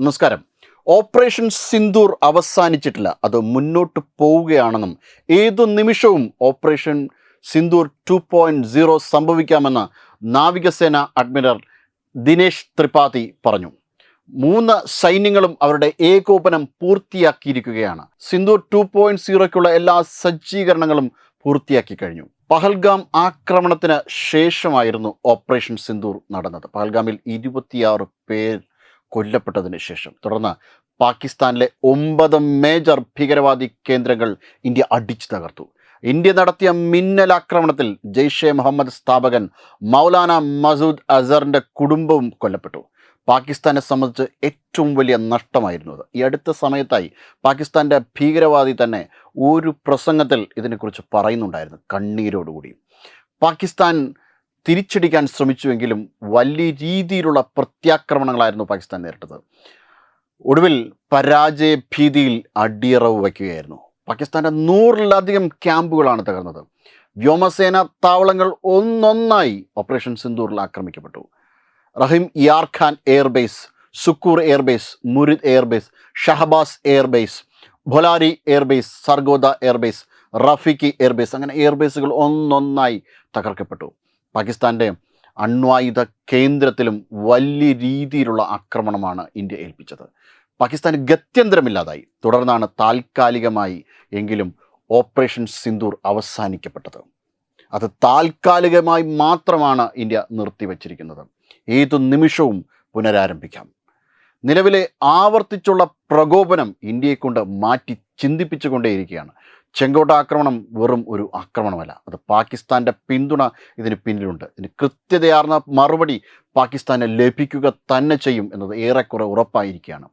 നമസ്കാരം. ഓപ്പറേഷൻ സിന്ദൂർ അവസാനിച്ചിട്ടില്ല. അത് മുന്നോട്ട് പോവുകയാണെന്നും ഏതു നിമിഷവും operation Sindoor two point zero സംഭവിക്കാമെന്ന് നാവികസേന അഡ്മിറൽ ദിനേശ് ത്രിപാഠി പറഞ്ഞു. മൂന്ന് സൈന്യങ്ങളും അവരുടെ ഏകോപനം പൂർത്തിയാക്കിയിരിക്കുകയാണ്. സിന്ദൂർ ടു പോയിന്റ് സീറോയ്ക്കുള്ള എല്ലാ സജ്ജീകരണങ്ങളും പൂർത്തിയാക്കി കഴിഞ്ഞു. പഹൽഗാം ആക്രമണത്തിന് ശേഷമായിരുന്നു ഓപ്പറേഷൻ സിന്ദൂർ നടന്നത്. പഹൽഗാമിൽ ഇരുപത്തിയാറ് പേർ കൊല്ലപ്പെട്ടതിന് ശേഷം. തുടർന്ന് പാകിസ്ഥാനിലെ ഒമ്പത് മേജർ ഭീകരവാദി കേന്ദ്രങ്ങൾ ഇന്ത്യ അടിച്ചു തകർത്തു. ഇന്ത്യ നടത്തിയ മിന്നൽ ആക്രമണത്തിൽ ജെയ്ഷെ മുഹമ്മദ് സ്ഥാപകൻ മൗലാന മസൂദ് അസറിന്റെ കുടുംബവും കൊല്ലപ്പെട്ടു. പാകിസ്ഥാനെ സംബന്ധിച്ച് ഏറ്റവും വലിയ നഷ്ടമായിരുന്നു അത്. ഈ അടുത്ത സമയത്തായി പാകിസ്ഥാന്റെ ഭീകരവാദി തന്നെ ഒരു പ്രസംഗത്തിൽ ഇതിനെക്കുറിച്ച് പറയുന്നുണ്ടായിരുന്നു കണ്ണീരോടുകൂടി. പാകിസ്ഥാൻ തിരിച്ചടിക്കാൻ ശ്രമിച്ചുവെങ്കിലും വലിയ രീതിയിലുള്ള പ്രത്യാക്രമണങ്ങളായിരുന്നു പാകിസ്ഥാൻ നേരിട്ടത്. ഒടുവിൽ പരാജയ ഭീതിയിൽ അടിയറവ് വയ്ക്കുകയായിരുന്നു. പാകിസ്ഥാന്റെ നൂറിലധികം ക്യാമ്പുകളാണ് തകർന്നത്. വ്യോമസേന താവളങ്ങൾ ഒന്നൊന്നായി ഓപ്പറേഷൻ സിന്ദൂറിൽ ആക്രമിക്കപ്പെട്ടു. Rahim Yar Khan airbase Sukkur airbase Murid airbase Shahbaz airbase Bholari airbase Sargodha airbase Rafiqui airbase അങ്ങനെ എയർബേസുകൾ ഒന്നൊന്നായി തകർക്കപ്പെട്ടു. പാകിസ്ഥാന്റെ അണ്വായുധ കേന്ദ്രത്തിലും വലിയ രീതിയിലുള്ള ആക്രമണമാണ് ഇന്ത്യ ഏൽപ്പിച്ചത്. പാകിസ്ഥാന് ഗത്യന്തരമില്ലാതായി. തുടർന്നാണ് താൽക്കാലികമായി എങ്കിലും ഓപ്പറേഷൻ സിന്ദൂർ അവസാനിക്കപ്പെട്ടത്. അത് താൽക്കാലികമായി മാത്രമാണ് ഇന്ത്യ നിർത്തിവച്ചിരിക്കുന്നത്. ഏതു നിമിഷവും പുനരാരംഭിക്കാം. നിലവിലെ ആവർത്തിച്ചുള്ള പ്രകോപനം ഇന്ത്യയെക്കൊണ്ട് മാറ്റി ചിന്തിപ്പിച്ചുകൊണ്ടേയിരിക്കുകയാണ്. ചെങ്കോട്ട ആക്രമണം വെറും ഒരു ആക്രമണമല്ല. അത് പാകിസ്ഥാന്റെ പിന്തുണ ഇതിന് പിന്നിലുണ്ട്. ഇതിന് കൃത്യതയാർന്ന മറുപടി പാകിസ്ഥാനെ ലഭിക്കുക തന്നെ ചെയ്യും എന്നത് ഏറെക്കുറെ ഉറപ്പായിരിക്കുകയാണ്.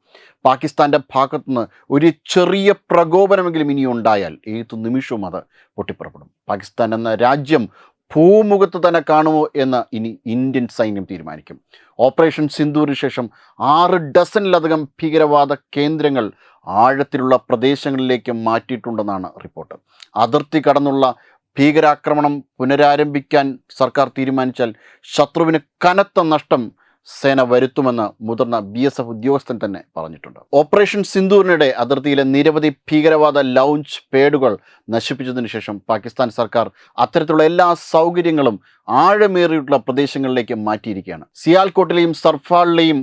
പാകിസ്ഥാന്റെ ഭാഗത്തുനിന്ന് ഒരു ചെറിയ പ്രകോപനമെങ്കിലും ഇനി ഉണ്ടായാൽ ഏത് നിമിഷവും അത് പൊട്ടിപ്പുറപ്പെടും. പാകിസ്ഥാൻ എന്ന രാജ്യം ഭൂമുഖത്ത് തന്നെ കാണുമോ എന്ന് ഇനി ഇന്ത്യൻ സൈന്യം തീരുമാനിക്കും. ഓപ്പറേഷൻ സിന്ധൂറിന് ശേഷം ആറ് ഡസനിലധികം ഭീകരവാദ കേന്ദ്രങ്ങൾ ആഴത്തിലുള്ള പ്രദേശങ്ങളിലേക്ക് മാറ്റിയിട്ടുണ്ടെന്നാണ് റിപ്പോർട്ട്. അതിർത്തി കടന്നുള്ള ഭീകരാക്രമണം പുനരാരംഭിക്കാൻ സർക്കാർ തീരുമാനിച്ചാൽ ശത്രുവിന് കനത്ത നഷ്ടം സേന വരുത്തുമെന്ന് മുതിർന്ന ബി എസ് എഫ് ഉദ്യോഗസ്ഥൻ തന്നെ പറഞ്ഞിട്ടുണ്ട്. ഓപ്പറേഷൻ സിന്ദൂറിനിടെ അതിർത്തിയിലെ നിരവധി ഭീകരവാദ ലൗഞ്ച് പേഡുകൾ നശിപ്പിച്ചതിനു ശേഷം പാകിസ്ഥാൻ സർക്കാർ അത്തരത്തിലുള്ള എല്ലാ സൗകര്യങ്ങളും ആഴമേറിയിട്ടുള്ള പ്രദേശങ്ങളിലേക്ക് മാറ്റിയിരിക്കുകയാണ്. സിയാൽകോട്ടിലെയും സർഫാളിലെയും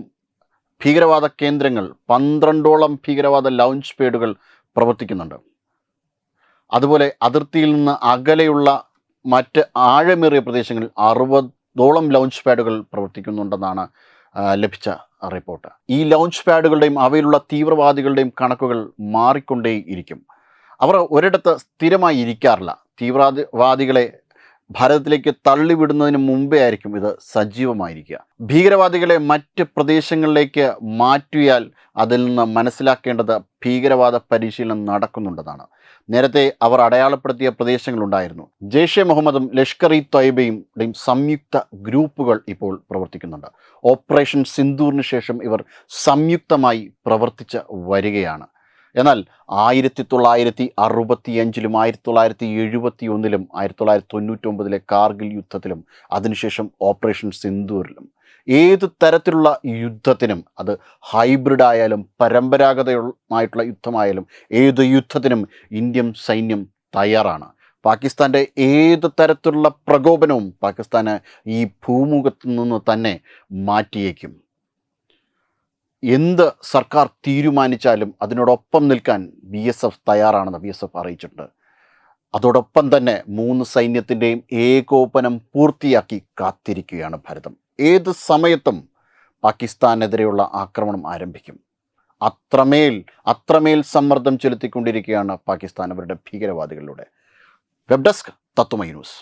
ഭീകരവാദ കേന്ദ്രങ്ങൾ പന്ത്രണ്ടോളം ഭീകരവാദ ലൗഞ്ച് പേഡുകൾ പ്രവർത്തിക്കുന്നുണ്ട്. അതുപോലെ അതിർത്തിയിൽ നിന്ന് അകലെയുള്ള മറ്റ് ആഴമേറിയ പ്രദേശങ്ങളിൽ അറുപതോളം ലൗഞ്ച് പാഡുകൾ പ്രവർത്തിക്കുന്നുണ്ടെന്നാണ് ലഭിച്ച റിപ്പോർട്ട്. ഈ ലൗഞ്ച് പാഡുകളുടെയും അവയിലുള്ള തീവ്രവാദികളുടെയും കണക്കുകൾ മാറിക്കൊണ്ടേയിരിക്കും. അവർ ഒരിടത്ത് സ്ഥിരമായി ഇരിക്കാറില്ല തീവ്രവാദികളെ ഭാരതത്തിലേക്ക് തള്ളിവിടുന്നതിന് മുമ്പേ ആയിരിക്കും ഇത് സജീവമായിരിക്കുക. ഭീകരവാദികളെ മറ്റ് പ്രദേശങ്ങളിലേക്ക് മാറ്റിയാൽ അതിൽ നിന്ന് മനസ്സിലാക്കേണ്ടത് ഭീകരവാദ പരിശീലനം നടക്കുന്നുണ്ടെന്നാണ്. നേരത്തെ അവർ അടയാളപ്പെടുത്തിയ പ്രദേശങ്ങളുണ്ടായിരുന്നു. ജെയ്ഷെ മുഹമ്മദും ലഷ്കർ ഇ തൊയ്ബയും സംയുക്ത ഗ്രൂപ്പുകൾ ഇപ്പോൾ പ്രവർത്തിക്കുന്നുണ്ട്. ഓപ്പറേഷൻ സിന്ദൂറിന് ശേഷം ഇവർ സംയുക്തമായി പ്രവർത്തിച്ച് വരികയാണ്. എന്നാൽ ആയിരത്തി തൊള്ളായിരത്തി അറുപത്തി അഞ്ചിലും ആയിരത്തി തൊള്ളായിരത്തി എഴുപത്തി ഒന്നിലും ആയിരത്തി തൊള്ളായിരത്തി തൊണ്ണൂറ്റൊമ്പതിലെ കാർഗിൽ യുദ്ധത്തിലും അതിനുശേഷം ഓപ്പറേഷൻ സിന്ദൂരിലും ഏത് തരത്തിലുള്ള യുദ്ധത്തിനും അത് ഹൈബ്രിഡ് ആയാലും പരമ്പരാഗതമായിട്ടുള്ള യുദ്ധമായാലും ഏത് യുദ്ധത്തിനും ഇന്ത്യൻ സൈന്യം തയ്യാറാണ്. പാകിസ്ഥാന്റെ ഏത് തരത്തിലുള്ള പ്രകോപനവും പാകിസ്ഥാന് ഈ ഭൂമുഖത്ത് നിന്ന് തന്നെ മാറ്റിയേക്കും. എന്ത് സർക്കാർ തീരുമാനിച്ചാലും അതിനോടൊപ്പം നിൽക്കാൻ ബി എസ് എഫ് തയ്യാറാണെന്ന് ബി എസ് എഫ് അറിയിച്ചിട്ടുണ്ട്. അതോടൊപ്പം തന്നെ മൂന്ന് സൈന്യത്തിന്റെയും ഏകോപനം പൂർത്തിയാക്കി കാത്തിരിക്കുകയാണ് ഭാരതം. ഏത് സമയത്തും പാകിസ്ഥാനെതിരെയുള്ള ആക്രമണം ആരംഭിക്കും. അത്രമേൽ അത്രമേൽ സമ്മർദ്ദം ചെലുത്തിക്കൊണ്ടിരിക്കുകയാണ് പാകിസ്ഥാൻ അവരുടെ ഭീകരവാദികളിലൂടെ. Web desk Tatwamayi news